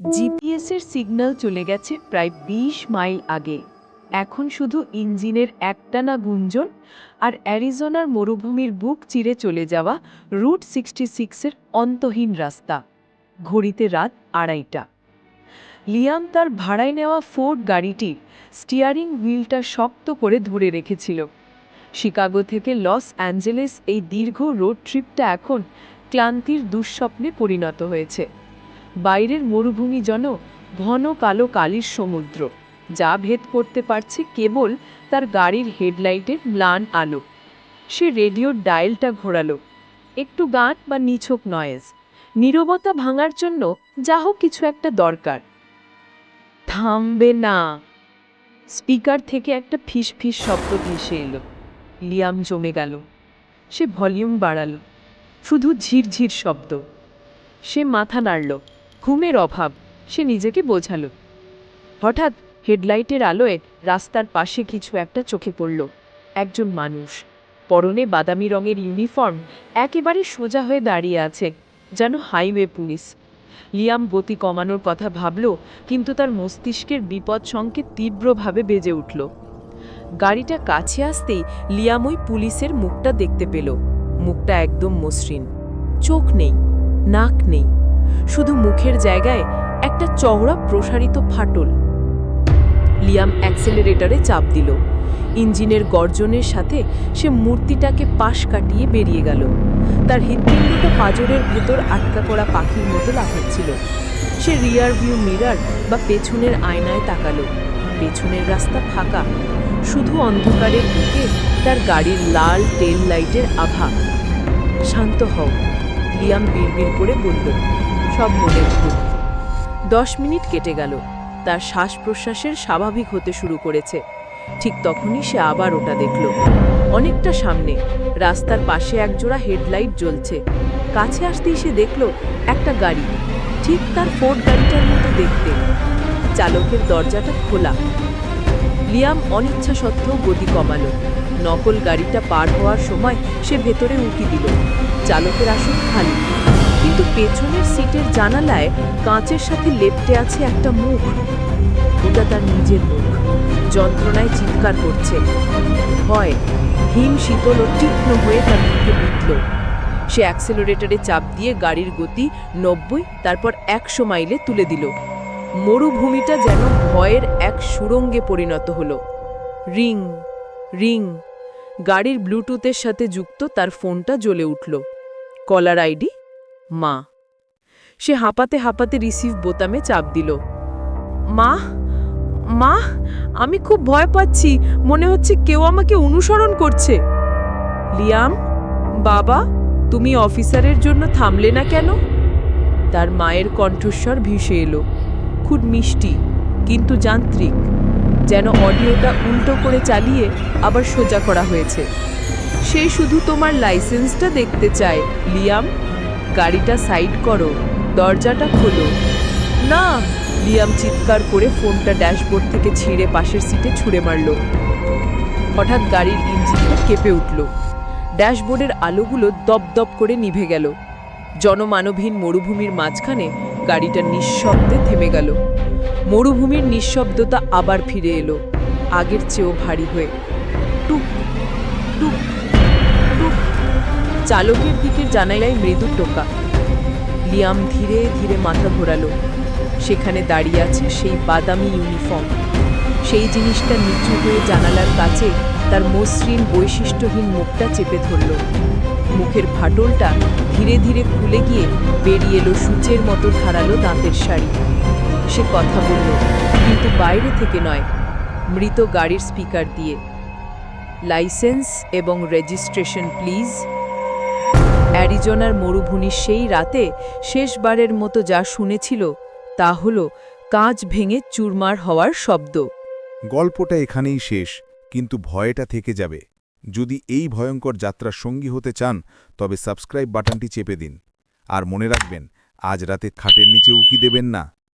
জিপিএসের signal চলে গেছে প্রায় বিশ মাইল আগে। এখন শুধু ইঞ্জিনের একটানা গুঞ্জন আর অ্যারিজোনার মরুভূমির বুক চিরে চলে যাওয়া রুট সিক্সটি সিক্সের অন্তহীন রাস্তা। ঘড়িতে রাত আড়াইটা। লিয়াম তার ভাড়ায় নেওয়া ফোর্ড গাড়িটির স্টিয়ারিং হুইলটা শক্ত করে ধরে রেখেছিল। শিকাগো থেকে লস অ্যাঞ্জেলেস এই দীর্ঘ রোড ট্রিপটা এখন ক্লান্তির দুঃস্বপ্নে পরিণত হয়েছে। বাইরের মরুভূমি যেন ঘন কালো কালির সমুদ্র, যা ভেদ করতে পারছে কেবল তার গাড়ির হেডলাইটের ম্লান আলো। সে রেডিওর ডায়েলটা ঘোরালো। একটু গান বা নিছক নয়েজ নীরবতা ভাঙার জন্য যা হোক কিছু একটা দরকার। থামবে না। স্পিকার থেকে একটা ফিস ফিস শব্দ ভেসে এলো। লিয়াম জমে গেল। সে ভলিউম বাড়ালো। শুধু ঝিরঝির শব্দ। সে মাথা নাড়ল। ঘুমের অভাব, সে নিজেকে বোঝালো। হঠাৎ হেডলাইটের আলোয় রাস্তার পাশে কিছু একটা চোখে পড়ল। একজন মানুষ, পরনে বাদামি রঙের ইউনিফর্ম, একেবারে সোজা হয়ে দাঁড়িয়ে আছে, যেন হাইওয়ে পুলিশ। লিয়াম গতি কমানোর কথা ভাবল, কিন্তু তার মস্তিষ্কের বিপদ সংকেত তীব্রভাবে বেজে উঠল। গাড়িটা কাছে আসতেই লিয়াম ওই পুলিশের মুখটা দেখতে পেল। মুখটা একদম মসৃণ। চোখ নেই, নাক নেই। শুধু মুখের জায়গায় একটা চওড়া প্রসারিত ফাটল। লিয়াম অ্যাক্সেলারেটরে চাপ দিল। ইঞ্জিনের গর্জনের সাথে সে মূর্তিটাকে পাশ কাটিয়ে বেরিয়ে গেল। তার হৃৎপিণ্ডটা পাজরের ভেতর আটকা করা পাখির মতো লাফাচ্ছিল। সে রিয়ার ভিউ মিরার বা পেছনের আয়নায় তাকালো। পেছনের রাস্তা ফাঁকা। শুধু অন্ধকারের বুকে তার গাড়ির লাল টেল লাইটের আভা। শান্ত হও। লিয়াম বিড়বিড় করে বলল, সব মনে ভুল। দশ মিনিট কেটে গেল। তার শ্বাস প্রশ্বাসের স্বাভাবিক হতে শুরু করেছে। ঠিক তখনই সে আবার ওটা দেখল। অনেকটা সামনে, রাস্তার পাশে একজোড়া হেডলাইট জ্বলছে। কাছে আসতেই সে দেখল একটা গাড়ি, ঠিক তার ফোর্ড গাড়িটার মতো দেখতে। চালকের দরজাটা খোলা। লিয়াম অনিচ্ছা সত্ত্বেও গতি কমালো। নকল গাড়িটা পার হওয়ার সময় সে ভেতরে উঁকি দিল। চালকের আসন খালি। কিন্তু পেছনের সিটের জানালায় কাঁচের সাথে লেপটে আছে একটা মুখ। ওটা তার নিজের মুখ। যন্ত্রণায় চিৎকার করছে। ভয় হিম শীতল ও তীক্ষ্ণ হয়ে তার মুখে বিঁধল সে অ্যাক্সেলারেটরে চাপ দিয়ে গাড়ির গতি নব্বই, তারপর একশো মাইলে তুলে দিল। মরুভূমিটা যেন ভয়ের এক সুরঙ্গে পরিণত হলো। রিং রিং গাড়ির ব্লুটুথের সাথে যুক্ত তার ফোনটা জ্বলে উঠল। Caller ID? মা। সে হাঁপাতে হাঁপাতে রিসিভ বোতামে চাপ দিল। মা? মা, আমি খুব ভয় পাচ্ছি। মনে হচ্ছে কেউ আমাকে অনুসরণ করছে। লিয়াম, বাবা, তুমি অফিসারের জন্য থামলে না কেন? তার মায়ের কণ্ঠস্বর ভেসে এলো। খুব মিষ্টি, কিন্তু যান্ত্রিক। যেন অডিওটা উল্টো করে চালিয়ে আবার সোজা করা হয়েছে। সে শুধু তোমার লাইসেন্সটা দেখতে চায়। লিয়াম, গাড়িটা সাইড করো, দরজাটা খোলো। না, লিয়াম চিৎকার করে ফোনটা ড্যাশবোর্ড থেকে ছিঁড়ে পাশের সিটে ছুঁড়ে মারল। হঠাৎ গাড়ির ইঞ্জিনটা কেঁপে উঠল। ড্যাশবোর্ডের আলোগুলো দপদপ করে নিভে গেল। জনমানবহীন মরুভূমির মাঝখানে গাড়িটা নিঃশব্দে থেমে গেল। মরুভূমির নিঃশব্দতা আবার ফিরে এলো। আগের চেয়েও ভারী হয়ে। টুক টুক টুক। চালকের দিকের জানালায় মৃদু টোকা। লিয়াম ধীরে ধীরে মাথা ঘোরালো। সেখানে দাঁড়িয়ে আছে সেই বাদামি ইউনিফর্ম। সেই জিনিসটা নিচু হয়ে জানালার কাছে তার মসৃণ বৈশিষ্ট্যহীন মুখটা চেপে ধরল। মুখের ফাটলটা ধীরে ধীরে খুলে গিয়ে বেরিয়ে এলো সূচের মতো ধারালো দাঁতের শাড়ি। সে কথা বলল, কিন্তু বাইরে থেকে নয়, মৃত গাড়ির স্পিকার দিয়ে। লাইসেন্স এবং রেজিস্ট্রেশন, প্লিজ। অ্যারিজোনার মরুভূমির সেই রাতে শেষবারের মতো যা শুনেছিল, তা হল কাঁচ ভেঙে চুরমার হওয়ার শব্দ। গল্পটা এখানেই শেষ, কিন্তু ভয়টা থেকে যাবে। যদি এই ভয়ঙ্কর যাত্রার সঙ্গী হতে চান, তবে সাবস্ক্রাইব বাটনটি চেপে দিন। আর মনে রাখবেন, আজ রাতে খাটের নিচে উকি দেবেন না।